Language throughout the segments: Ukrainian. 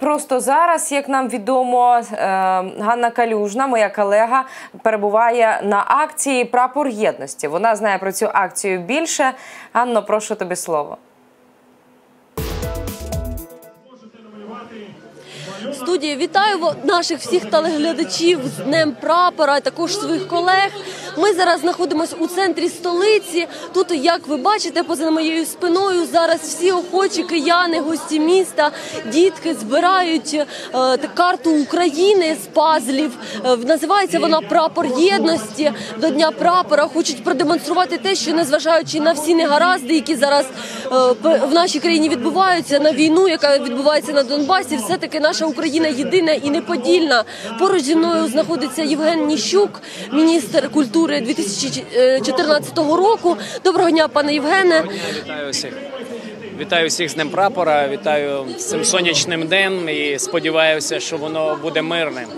Просто зараз, як нам відомо, е, Ганна Калюжна, моя колега, перебуває на акції Прапор єдності. Вона знає про цю акцію більше. Ганно, прошу тобі слово. Студія вітаю наших всіх телеглядачів з Днем прапора, а також своїх колег. Ми зараз знаходимося у центрі столиці. Тут, як ви бачите, поза моєю спиною зараз всі охочі кияни, гості міста, дітки збирають е, карту України з пазлів. Е, називається вона Прапор єдності до Дня прапора. Хочуть продемонструвати те, що незважаючи на всі негаразди, які зараз е, в нашій країні відбуваються на війну, яка відбувається на Донбасі, все таки наша Україна єдина і неподільна. Поруч зі мною знаходиться Євген Ніщук, міністр культури 2014 року. Доброго дня, пане Євгене. Вітаю всіх. Вітаю всіх з Днем прапора, вітаю цим сонячним днем і сподіваюся, що воно буде мирним.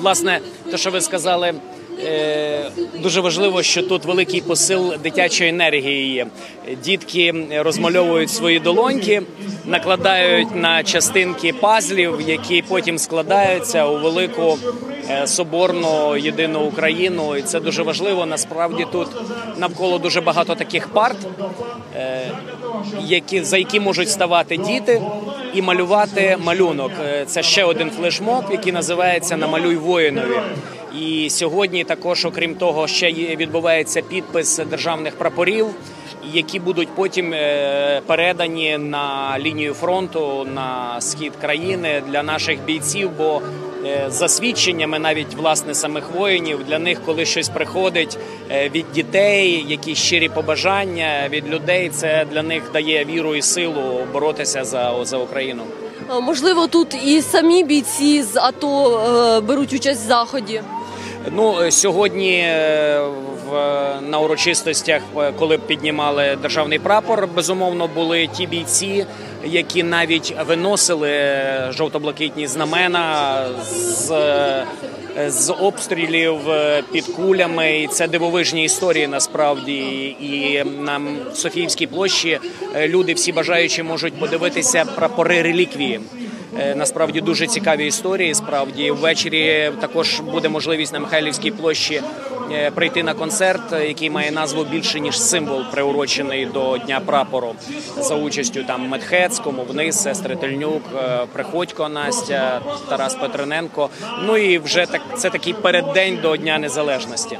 Власне, те, що ви сказали, дуже важливо, що тут великий посил дитячої енергії є. Дітки розмальовують свої долоньки, накладають на частинки пазлів, які потім складаються у велику е, соборну єдину Україну. І це дуже важливо. Насправді тут навколо дуже багато таких парт, е, які за які можуть ставати діти і малювати малюнок. Е, Це ще один флешмоб, який називається Намалюй воїнові. І сьогодні також, окрім того, ще відбувається підпис державних прапорів, які будуть потім е, передані на лінію фронту на схід країни для наших бійців. Бо е, за свідченнями навіть власне самих воїнів для них, коли щось приходить е, від дітей, якісь щирі побажання від людей, це для них дає віру і силу боротися за, за Україну. Можливо, тут і самі бійці з АТО беруть участь в заході. Ну е, сьогодні е, в на урочистостях, е, коли піднімали державний прапор, безумовно були ті бійці, які навіть виносили жовто-блакитні знамена з. З обстрілів під кулями, і це дивовижні історії насправді. І на Софіївській площі люди, всі бажаючі, можуть подивитися прапори реліквії. Е, Насправді дуже цікаві історії. Справді ввечері також буде можливість на Михайлівській площі е, прийти на концерт, який має назву більше ніж символ, приурочений до Дня прапору за участю там Медхецькому, вниз, сестри Тельнюк, е, Приходько Настя, Тарас Петрененко. Ну і вже так це такий переддень до Дня Незалежності.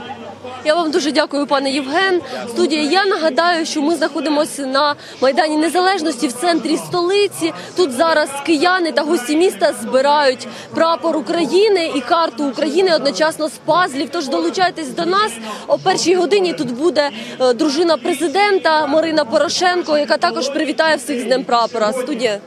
Я вам дуже дякую, пане Євген. Студія. Я нагадаю, що ми знаходимося на майдані Незалежності в центрі столиці. Тут зараз кияни та гості міста збирають прапор України і карту України одночасно з пазлів. Тож долучайтесь до нас о першій годині. Тут буде е, дружина президента Марина Порошенко, яка також привітає всіх з Днем прапора. Студія.